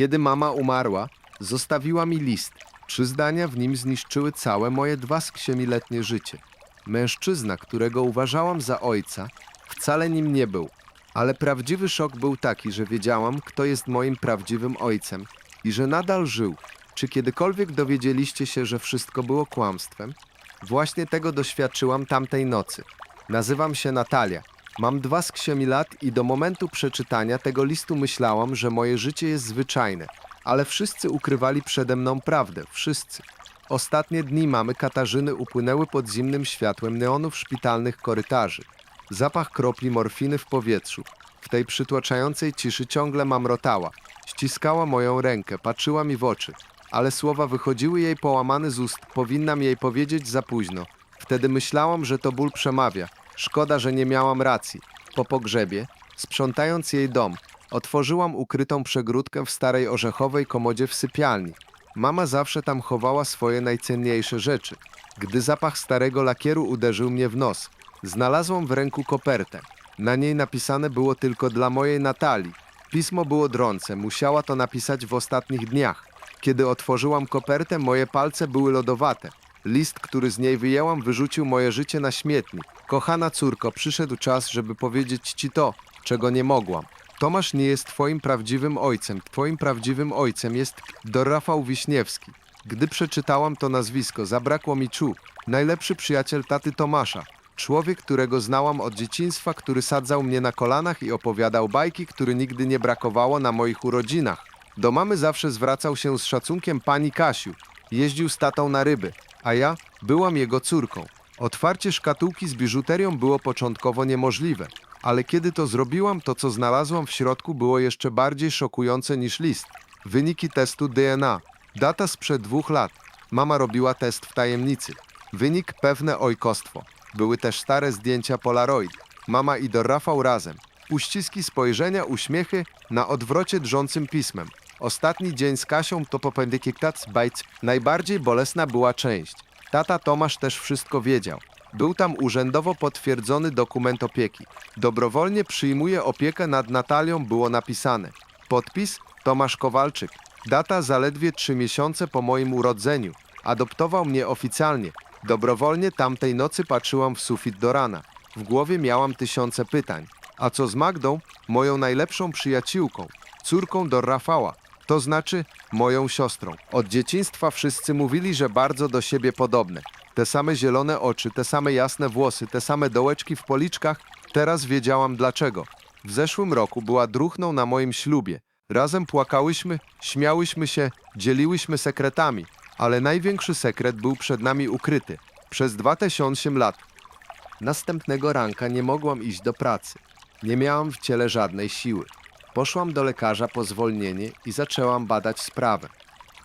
Kiedy mama umarła, zostawiła mi list. Trzy zdania w nim zniszczyły całe moje dwa sksiomiletnie życie. Mężczyzna, którego uważałam za ojca, wcale nim nie był. Ale prawdziwy szok był taki, że wiedziałam, kto jest moim prawdziwym ojcem i że nadal żył. Czy kiedykolwiek dowiedzieliście się, że wszystko było kłamstwem? Właśnie tego doświadczyłam tamtej nocy. Nazywam się Natalia. Mam dwa sksiomi lat i do momentu przeczytania tego listu myślałam, że moje życie jest zwyczajne, ale wszyscy ukrywali przede mną prawdę, wszyscy. Ostatnie dni mamy Katarzyny upłynęły pod zimnym światłem neonów szpitalnych korytarzy. Zapach kropli morfiny w powietrzu. W tej przytłaczającej ciszy ciągle mamrotała. Ściskała moją rękę, patrzyła mi w oczy, ale słowa wychodziły jej połamane z ust. Powinnam jej powiedzieć za późno. Wtedy myślałam, że to ból przemawia. Szkoda, że nie miałam racji. Po pogrzebie, sprzątając jej dom, otworzyłam ukrytą przegródkę w starej orzechowej komodzie w sypialni. Mama zawsze tam chowała swoje najcenniejsze rzeczy. Gdy zapach starego lakieru uderzył mnie w nos, znalazłam w ręku kopertę. Na niej napisane było tylko dla mojej Natalii. Pismo było drące, musiała to napisać w ostatnich dniach. Kiedy otworzyłam kopertę, moje palce były lodowate. List, który z niej wyjęłam, wyrzucił moje życie na śmietnik. Kochana córko, przyszedł czas, żeby powiedzieć ci to, czego nie mogłam. Tomasz nie jest twoim prawdziwym ojcem. Twoim prawdziwym ojcem jest Dor Rafał Wiśniewski. Gdy przeczytałam to nazwisko, zabrakło mi czu. Najlepszy przyjaciel taty Tomasza. Człowiek, którego znałam od dzieciństwa, który sadzał mnie na kolanach i opowiadał bajki, który nigdy nie brakowało na moich urodzinach. Do mamy zawsze zwracał się z szacunkiem pani Kasiu. Jeździł z tatą na ryby, a ja byłam jego córką. Otwarcie szkatułki z biżuterią było początkowo niemożliwe, ale kiedy to zrobiłam, to co znalazłam w środku było jeszcze bardziej szokujące niż list. Wyniki testu DNA. Data sprzed dwóch lat. Mama robiła test w tajemnicy. Wynik pewne ojkostwo. Były też stare zdjęcia Polaroid. Mama i do Rafał razem. Uściski spojrzenia, uśmiechy na odwrocie drżącym pismem. Ostatni dzień z Kasią to popendykiktat bajc. Najbardziej bolesna była część. Tata Tomasz też wszystko wiedział. Był tam urzędowo potwierdzony dokument opieki. Dobrowolnie przyjmuje opiekę nad Natalią było napisane. Podpis Tomasz Kowalczyk. Data zaledwie trzy miesiące po moim urodzeniu. Adoptował mnie oficjalnie. Dobrowolnie tamtej nocy patrzyłam w sufit do rana. W głowie miałam tysiące pytań. A co z Magdą, moją najlepszą przyjaciółką, córką do Rafała, to znaczy moją siostrą. Od dzieciństwa wszyscy mówili, że bardzo do siebie podobne. Te same zielone oczy, te same jasne włosy, te same dołeczki w policzkach. Teraz wiedziałam dlaczego. W zeszłym roku była druhną na moim ślubie. Razem płakałyśmy, śmiałyśmy się, dzieliłyśmy sekretami, ale największy sekret był przed nami ukryty. Przez 2008 lat. Następnego ranka nie mogłam iść do pracy. Nie miałam w ciele żadnej siły. Poszłam do lekarza po zwolnienie i zaczęłam badać sprawę.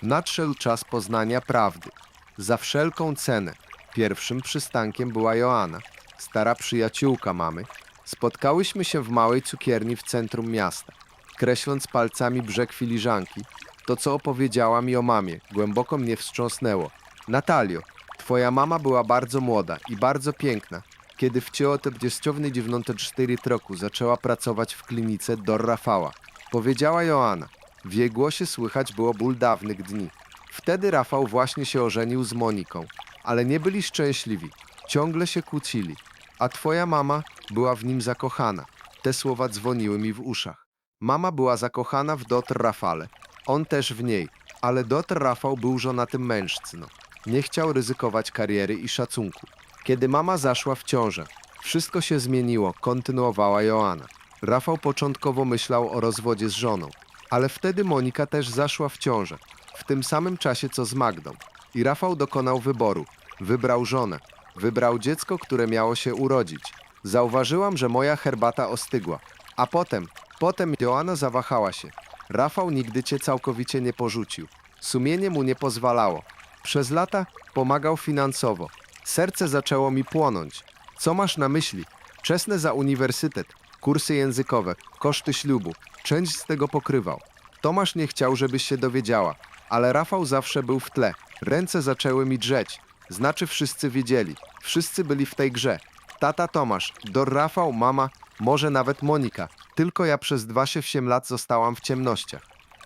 Nadszedł czas poznania prawdy. Za wszelką cenę. Pierwszym przystankiem była Joanna, stara przyjaciółka mamy. Spotkałyśmy się w małej cukierni w centrum miasta. Kreśląc palcami brzeg filiżanki, to co opowiedziała mi o mamie głęboko mnie wstrząsnęło. Natalio, twoja mama była bardzo młoda i bardzo piękna, kiedy w 1994 roku zaczęła pracować w klinice do Rafała. Powiedziała Joanna. W jej głosie słychać było ból dawnych dni. Wtedy Rafał właśnie się ożenił z Moniką, ale nie byli szczęśliwi. Ciągle się kłócili. A twoja mama była w nim zakochana. Te słowa dzwoniły mi w uszach. Mama była zakochana w Dotr Rafale. On też w niej, ale Dotr Rafał był żonatym mężczyzną. Nie chciał ryzykować kariery i szacunku. Kiedy mama zaszła w ciążę, wszystko się zmieniło, kontynuowała Joanna. Rafał początkowo myślał o rozwodzie z żoną, ale wtedy Monika też zaszła w ciążę, w tym samym czasie co z Magdą. I Rafał dokonał wyboru. Wybrał żonę. Wybrał dziecko, które miało się urodzić. Zauważyłam, że moja herbata ostygła. A potem, potem Joanna zawahała się. Rafał nigdy cię całkowicie nie porzucił. Sumienie mu nie pozwalało. Przez lata pomagał finansowo. Serce zaczęło mi płonąć. Co masz na myśli? Czesne za uniwersytet, kursy językowe, koszty ślubu. Część z tego pokrywał. Tomasz nie chciał, żebyś się dowiedziała, ale Rafał zawsze był w tle. Ręce zaczęły mi drzeć. Znaczy wszyscy wiedzieli. Wszyscy byli w tej grze. Tata Tomasz, Dor Rafał, mama, może nawet Monika. Tylko ja przez 28 lat zostałam w ciemnościach.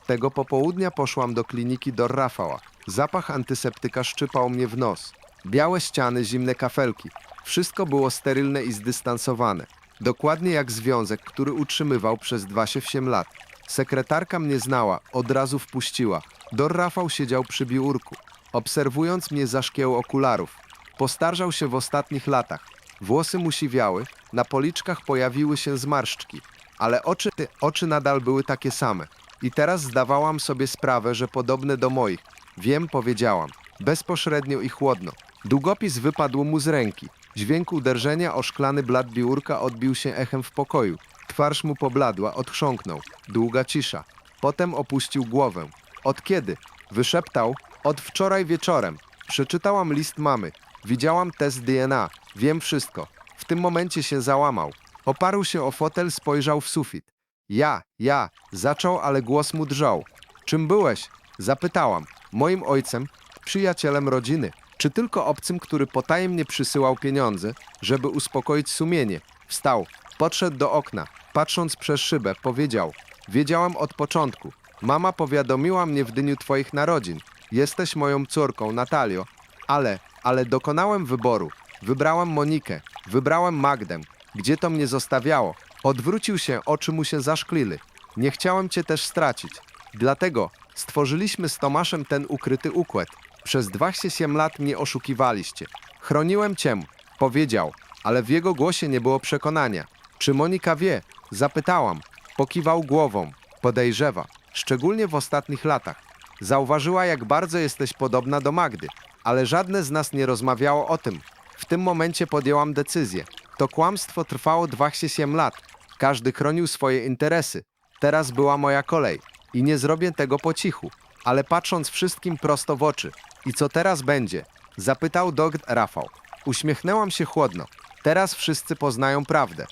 Tego popołudnia poszłam do kliniki do Rafała. Zapach antyseptyka szczypał mnie w nos. Białe ściany, zimne kafelki. Wszystko było sterylne i zdystansowane. Dokładnie jak związek, który utrzymywał przez 27 lat. Sekretarka mnie znała, od razu wpuściła. Dor Rafał siedział przy biurku, obserwując mnie za szkieł okularów. Postarzał się w ostatnich latach. Włosy mu siwiały, na policzkach pojawiły się zmarszczki, ale oczy, oczy nadal były takie same. I teraz zdawałam sobie sprawę, że podobne do moich. Wiem, powiedziałam. Bezpośrednio i chłodno. Długopis wypadł mu z ręki. Dźwięk uderzenia o szklany blat biurka odbił się echem w pokoju. Twarz mu pobladła, odchrząknął. Długa cisza. Potem opuścił głowę. Od kiedy? Wyszeptał. Od wczoraj wieczorem. Przeczytałam list mamy. Widziałam test DNA. Wiem wszystko. W tym momencie się załamał. Oparł się o fotel, spojrzał w sufit. Ja, ja, zaczął, ale głos mu drżał. Czym byłeś? Zapytałam. Moim ojcem, przyjacielem rodziny, czy tylko obcym, który potajemnie przysyłał pieniądze, żeby uspokoić sumienie. Wstał, podszedł do okna, patrząc przez szybę, powiedział: Wiedziałam od początku. Mama powiadomiła mnie w dniu twoich narodzin. Jesteś moją córką, Natalio. Ale, ale dokonałem wyboru. Wybrałam Monikę, wybrałem Magdę. Gdzie to mnie zostawiało? Odwrócił się, oczy mu się zaszklili. Nie chciałem cię też stracić. Dlatego stworzyliśmy z Tomaszem ten ukryty układ. Przez 27 lat mnie oszukiwaliście. Chroniłem cię, powiedział, ale w jego głosie nie było przekonania. Czy Monika wie? Zapytałam. Pokiwał głową. Podejrzewa, szczególnie w ostatnich latach. Zauważyła, jak bardzo jesteś podobna do Magdy, ale żadne z nas nie rozmawiało o tym. W tym momencie podjęłam decyzję. To kłamstwo trwało 27 lat. Każdy chronił swoje interesy. Teraz była moja kolej i nie zrobię tego po cichu, ale patrząc wszystkim prosto w oczy. I co teraz będzie? Zapytał dog Rafał. Uśmiechnęłam się chłodno. Teraz wszyscy poznają prawdę.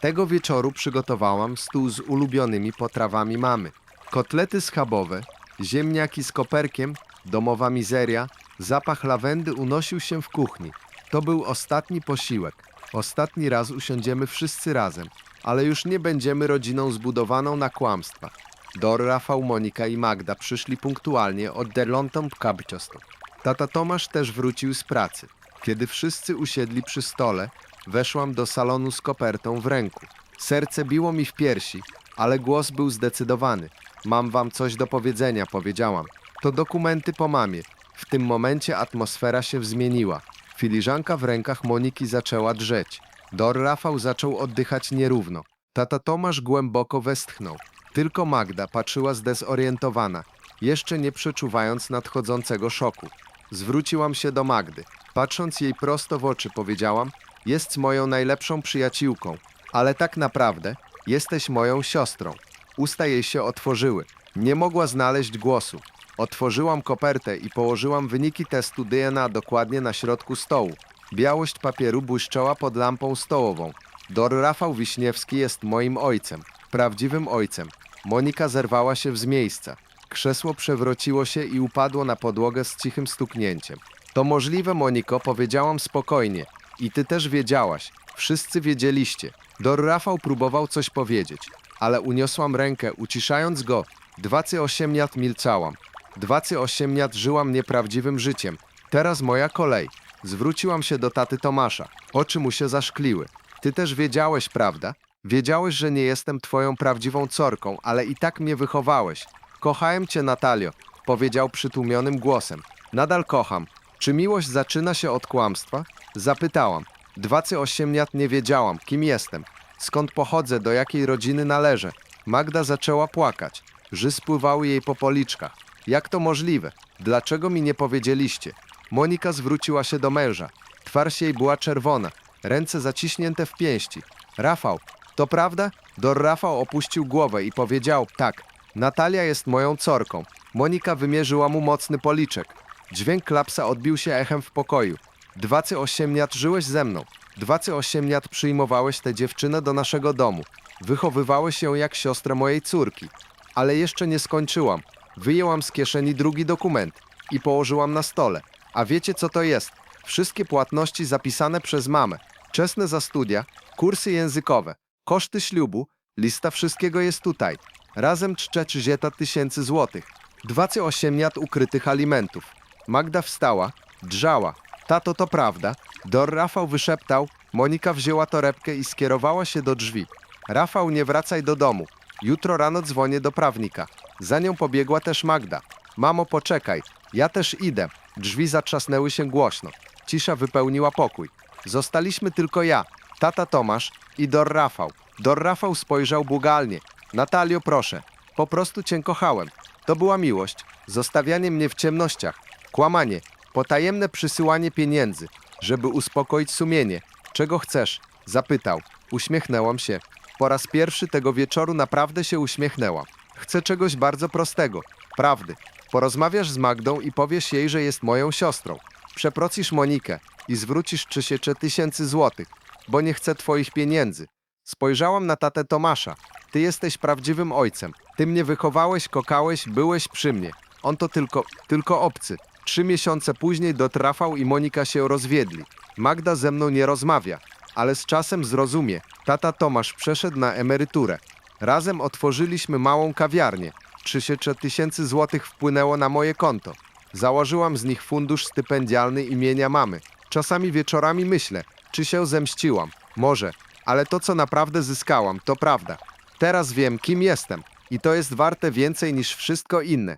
Tego wieczoru przygotowałam stół z ulubionymi potrawami mamy. Kotlety schabowe, ziemniaki z koperkiem, domowa mizeria, zapach lawendy unosił się w kuchni. To był ostatni posiłek. Ostatni raz usiądziemy wszyscy razem, ale już nie będziemy rodziną zbudowaną na kłamstwach. Dor, Rafał, Monika i Magda przyszli punktualnie od Derlonton Kapciostu. Tata Tomasz też wrócił z pracy. Kiedy wszyscy usiedli przy stole, weszłam do salonu z kopertą w ręku. Serce biło mi w piersi, ale głos był zdecydowany. Mam wam coś do powiedzenia, powiedziałam. To dokumenty po mamie. W tym momencie atmosfera się zmieniła. Filiżanka w rękach Moniki zaczęła drzeć. Dor Rafał zaczął oddychać nierówno. Tata Tomasz głęboko westchnął. Tylko Magda patrzyła zdezorientowana, jeszcze nie przeczuwając nadchodzącego szoku. Zwróciłam się do Magdy. Patrząc jej prosto w oczy, powiedziałam: Jest moją najlepszą przyjaciółką, ale tak naprawdę jesteś moją siostrą. Usta jej się otworzyły. Nie mogła znaleźć głosu. Otworzyłam kopertę i położyłam wyniki testu DNA dokładnie na środku stołu. Białość papieru błyszczała pod lampą stołową. Dor Rafał Wiśniewski jest moim ojcem, prawdziwym ojcem. Monika zerwała się z miejsca. Krzesło przewróciło się i upadło na podłogę z cichym stuknięciem. To możliwe, Moniko, powiedziałam spokojnie. I ty też wiedziałaś. Wszyscy wiedzieliście. Dor Rafał próbował coś powiedzieć, ale uniosłam rękę, uciszając go. Dwacy osiemniat milczałam. Dwacy osiemniat żyłam nieprawdziwym życiem. Teraz moja kolej. Zwróciłam się do taty Tomasza. Oczy mu się zaszkliły. Ty też wiedziałeś, prawda? Wiedziałeś, że nie jestem twoją prawdziwą córką, ale i tak mnie wychowałeś. Kochałem cię, Natalio, powiedział przytłumionym głosem. Nadal kocham. Czy miłość zaczyna się od kłamstwa? Zapytałam. Dwacy osiemniat nie wiedziałam, kim jestem. Skąd pochodzę, do jakiej rodziny należę. Magda zaczęła płakać. Ży spływały jej po policzkach. Jak to możliwe? Dlaczego mi nie powiedzieliście? Monika zwróciła się do męża. Twarz jej była czerwona, ręce zaciśnięte w pięści. Rafał, to prawda? Dor Rafał opuścił głowę i powiedział tak. Natalia jest moją córką. Monika wymierzyła mu mocny policzek. Dźwięk klapsa odbił się echem w pokoju. Dwacy osiemniat żyłeś ze mną. Dwacy osiemniat przyjmowałeś tę dziewczynę do naszego domu. Wychowywałeś ją jak siostrę mojej córki. Ale jeszcze nie skończyłam. Wyjęłam z kieszeni drugi dokument i położyłam na stole. A wiecie co to jest? Wszystkie płatności zapisane przez mamę. Czesne za studia, kursy językowe, koszty ślubu, lista wszystkiego jest tutaj. Razem czczeczyzieta tysięcy złotych. Dwacy osiemniat ukrytych alimentów. Magda wstała, drzała. Tato, to prawda. Dor Rafał wyszeptał. Monika wzięła torebkę i skierowała się do drzwi. Rafał, nie wracaj do domu. Jutro rano dzwonię do prawnika. Za nią pobiegła też Magda. Mamo, poczekaj. Ja też idę. Drzwi zatrzasnęły się głośno. Cisza wypełniła pokój. Zostaliśmy tylko ja, tata Tomasz i Dor Rafał. Dor Rafał spojrzał błagalnie. Natalio, proszę. Po prostu cię kochałem. To była miłość. Zostawianie mnie w ciemnościach. Kłamanie. Potajemne przysyłanie pieniędzy. Żeby uspokoić sumienie. Czego chcesz? Zapytał. Uśmiechnęłam się. Po raz pierwszy tego wieczoru naprawdę się uśmiechnęłam. Chcę czegoś bardzo prostego. Prawdy. Porozmawiasz z Magdą i powiesz jej, że jest moją siostrą. Przeprosisz Monikę i zwrócisz trzysięcze tysięcy złotych, bo nie chcę twoich pieniędzy. Spojrzałam na tatę Tomasza. Ty jesteś prawdziwym ojcem. Ty mnie wychowałeś, kokałeś, byłeś przy mnie. On to tylko, tylko obcy. Trzy miesiące później dotrafał i Monika się rozwiedli. Magda ze mną nie rozmawia, ale z czasem zrozumie. Tata Tomasz przeszedł na emeryturę. Razem otworzyliśmy małą kawiarnię. Trzysięcze tysięcy złotych wpłynęło na moje konto. Założyłam z nich fundusz stypendialny imienia mamy. Czasami wieczorami myślę, czy się zemściłam. Może, ale to, co naprawdę zyskałam, to prawda. Teraz wiem, kim jestem i to jest warte więcej niż wszystko inne.